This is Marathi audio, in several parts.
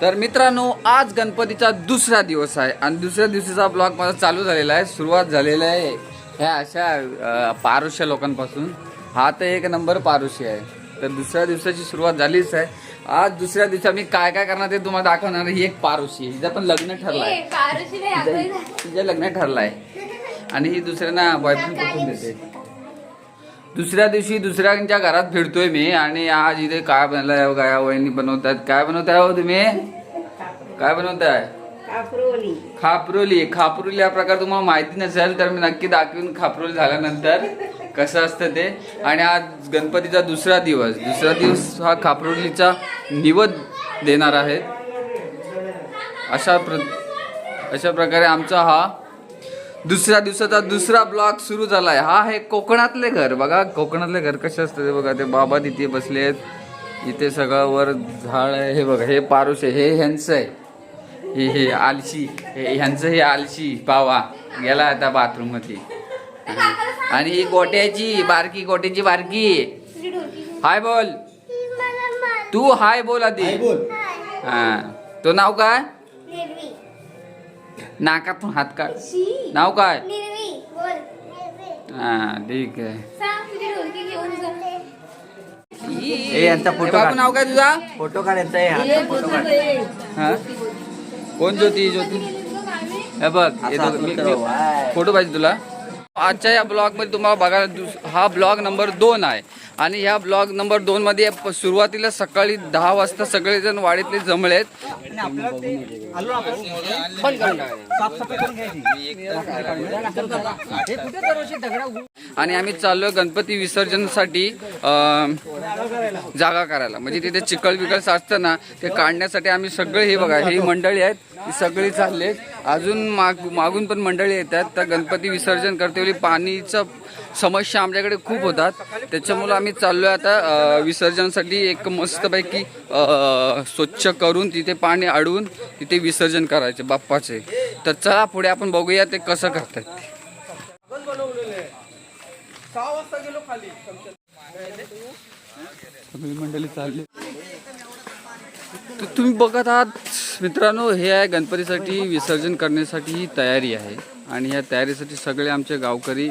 तर मित्रांनो आज गणपतीचा दुसरा दिवस आहे आणि दुसऱ्या दिवशीचा ब्लॉग माझा चालू झालेला आहे सुरुवात झालेला आहे. ह्या अशा पारुष्य लोकांपासून. हा तर एक नंबर पारुष्य आहे. तर दुसऱ्या दिवसाची सुरुवात झालीच आहे. आज दुसऱ्या दिवशी आम्ही काय काय करणार ते तुम्हाला दाखवणार ही एक पारुशी आहे. हिचं पण लग्न ठरलं आहे तिचं लग्न ठरलं आहे आणि ही दुसऱ्यांना बॉयफ्रेंड पटवून देते? दुसऱ्या दिवशी दुसऱ्यांच्या घरात फिरतोय मी आणि आज इथे काय बनलाय गाया वहिनी बनवतात काय बनवताय हो तुम्ही? काय बनवताय? खापरोली खापरोली. हा प्रकार तुम्हाला माहिती नसेल तर मी नक्की दाखवीन खापरोली झाल्यानंतर कसं असतं ते. आणि आज गणपतीचा दुसरा दिवस. दुसरा दिवस हा खापरोलीचा निवद देणार आहे अशा प्र अशा प्रकारे आमचा हा दुसऱ्या दिवसाचा दुसरा ब्लॉग सुरू झालाय. हा आहे कोकणातले घर. बघा कोकणातले घर कसे असतं ते बघा. ते बाबा तिथे बसलेत. इथे सगळं वर झाड आहे. हे बघा हे पारुश आहे. हे ह्यांचं आहे. हे हे आलशी. हे ह्यांचं हे आलशी. पावा गेला आता बाथरूममध्ये आणि ही गोट्याची बारकी गोट्याची बारकी. हाय बोल. तू हाय बोल आधी. हा. तो नाव काय? नाकातून हात काढ. नाव काय? हा ठीक आहे. ए, यांचा फोटो काढ. नाव काय तुझा? फोटो काढायचा आहे हातचा फोटो काढ. हा. कोण ज्योती? ज्योती? हे बघ. फोटो पाहिजे तुला. आजच्या या ब्लॉगमध्ये तुम्हाला बघायला दुस- हा ब्लॉग नंबर दोन आहे. आणि ह्या ब्लॉग नंबर दोन मध्ये प- सुरुवातीला सकाळी दहा वाजता सगळेजण वाडीतले जमलेत आणि आम्ही चाललो गणपती विसर्जनासाठी जागा करायला. म्हणजे तिथे चिकल बिकल साचतं ना ते काढण्यासाठी आम्ही सगळे हे बघा ही मंडळी आहेत सगळी चालले अजून माग मागून पण मंडळी येतात तर गणपती विसर्जन करतेवेळी पाणीचं समस्या आमच्याकडे खूप होतात. त्याच्यामुळं आम्ही चाललोय आता विसर्जनसाठी विसर्जनासाठी एक मस्तपैकी स्वच्छ करून तिथे पाणी अडवून तिथे विसर्जन करायचे बाप्पाचे. तर चला पुढे आपण बघूया ते कसं करतात ते सगळी मंडळी चालली. तुम्ही बघत आहात मित्रांनो हे आहे गणपतीसाठी विसर्जन करण्यासाठी ही तयारी आहे. आणि या तयारीसाठी सगळे आमचे गावकरी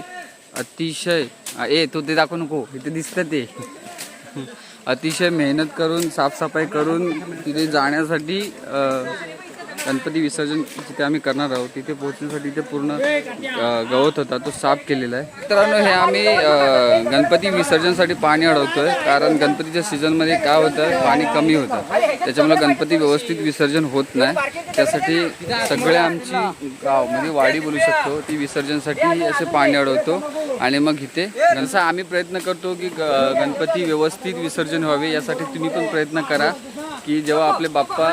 अतिशय ए तो ते दाखवू नको इथे दिसतं ते. अतिशय मेहनत करून साफसफाई करून तिथे जाण्यासाठी गणपती विसर्जन जिथे आम्ही करणार आहोत तिथे पोहोचण्यासाठी ते पूर्ण गवत होता तो साफ केलेला आहे. मित्रांनो हे आम्ही गणपती विसर्जनसाठी पाणी अडवतोय कारण गणपतीच्या सीझनमध्ये काय होतं पाणी कमी होतं. त्याच्यामुळे गणपती व्यवस्थित विसर्जन होत नाही. त्यासाठी सगळे आमची गाव म्हणजे वाडी बोलू शकतो ती विसर्जनसाठी असे पाणी अडवतो. आणि मग इथे जसं आम्ही प्रयत्न करतो की ग- गणपती व्यवस्थित विसर्जन व्हावे यासाठी तुम्ही पण प्रयत्न करा की जेव्हा आपले बाप्पा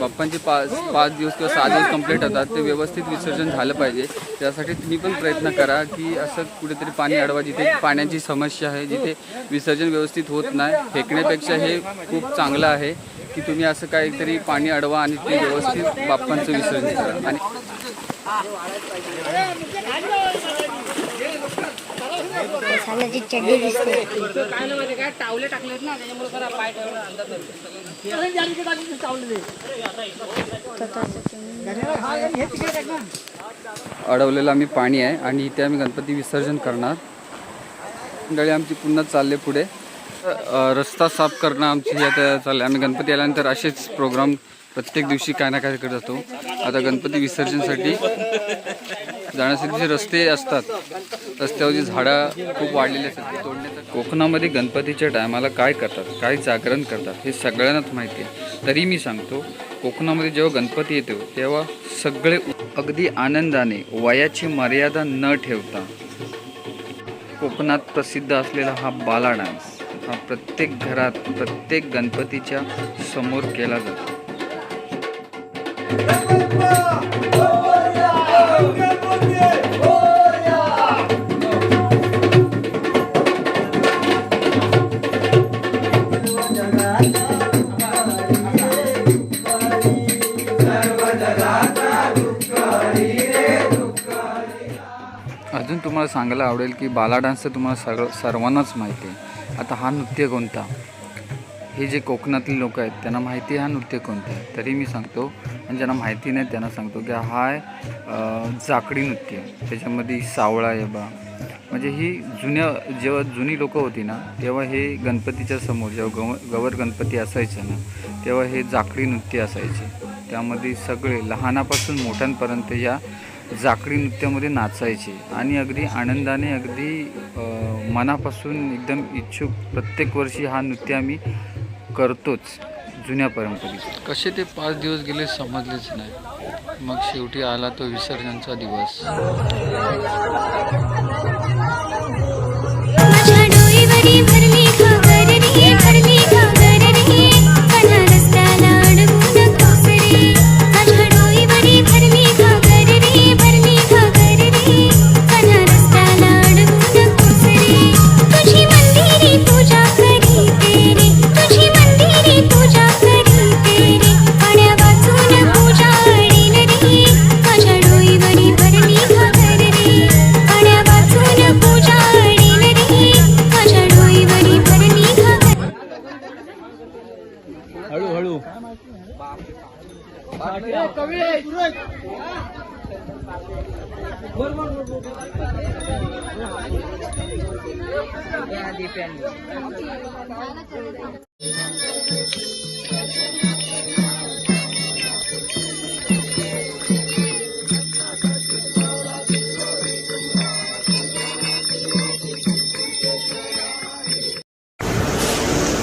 बाप्पांचे पाच पाच दिवस किंवा सहा दिवस कंप्लीट होतात ते व्यवस्थित विसर्जन झालं पाहिजे. त्यासाठी तुम्ही पण प्रयत्न करा की असं कुठेतरी पाणी अडवा जिथे पाण्याची समस्या आहे जिथे विसर्जन व्यवस्थित होत नाही. फेकण्यापेक्षा हे खूप चांगलं आहे की तुम्ही असं काहीतरी पाणी अडवा आणि ते व्यवस्थित बाप्पांचं विसर्जन करा. आणि साल्याची चड्डी दिसते. अडवलेलं आम्ही पाणी आहे आणि इथे आम्ही गणपती विसर्जन करणार. मंडळी आमची पुन्हा चालले पुढे. रस्ता साफ करणं आमची आता चालले. आम्ही गणपती आल्यानंतर असेच प्रोग्राम प्रत्येक दिवशी काय ना काय करत जातो आता गणपती विसर्जनसाठी जाण्यासाठी जे रस्ते असतात रस्त्यावरची झाडं खूप वाढलेली असतात तोडण्याचं कोकणामध्ये गणपतीच्या टायमाला काय करतात काय जागरण करतात हे सगळ्यांनाच माहिती आहे. तरी मी सांगतो कोकणामध्ये जेव्हा गणपती येतो तेव्हा सगळे अगदी आनंदाने वयाची मर्यादा न ठेवता कोकणात प्रसिद्ध असलेला हा बाला डान्स हा प्रत्येक घरात प्रत्येक गणपतीच्या समोर केला जातो. अजून तुम्हाला सांगायला आवडेल की बाला डान्स तर तुम्हाला सर्व सर्वांनाच माहिती आहे. आता हा नृत्य कोणता? हे जे कोकणातले लोक आहेत त्यांना माहिती आहे हा नृत्य कोणतं आहे? तरी मी सांगतो आणि ज्यांना माहिती नाही त्यांना सांगतो की हा आहे जाकडी नृत्य. त्याच्यामध्ये सावळा आहे बा. म्हणजे ही जुन्या जेव्हा जुनी लोकं होती ना तेव्हा हे गणपतीच्या समोर जेव्हा गव गवर गणपती असायचं ना तेव्हा हे जाकडी नृत्य असायचे. त्यामध्ये सगळे लहानापासून मोठ्यांपर्यंत या जाकडी नृत्यामध्ये नाचायचे. आणि अगदी आनंदाने अगदी मनापासून एकदम इच्छुक प्रत्येक वर्षी हा नृत्य आम्ही करतोच जुन्या परंपरेत. कसे ते पाच दिवस गेले समजलेच नाही. मग शेवटी आला तो विसर्जनचा दिवस. ડિપેન્ડ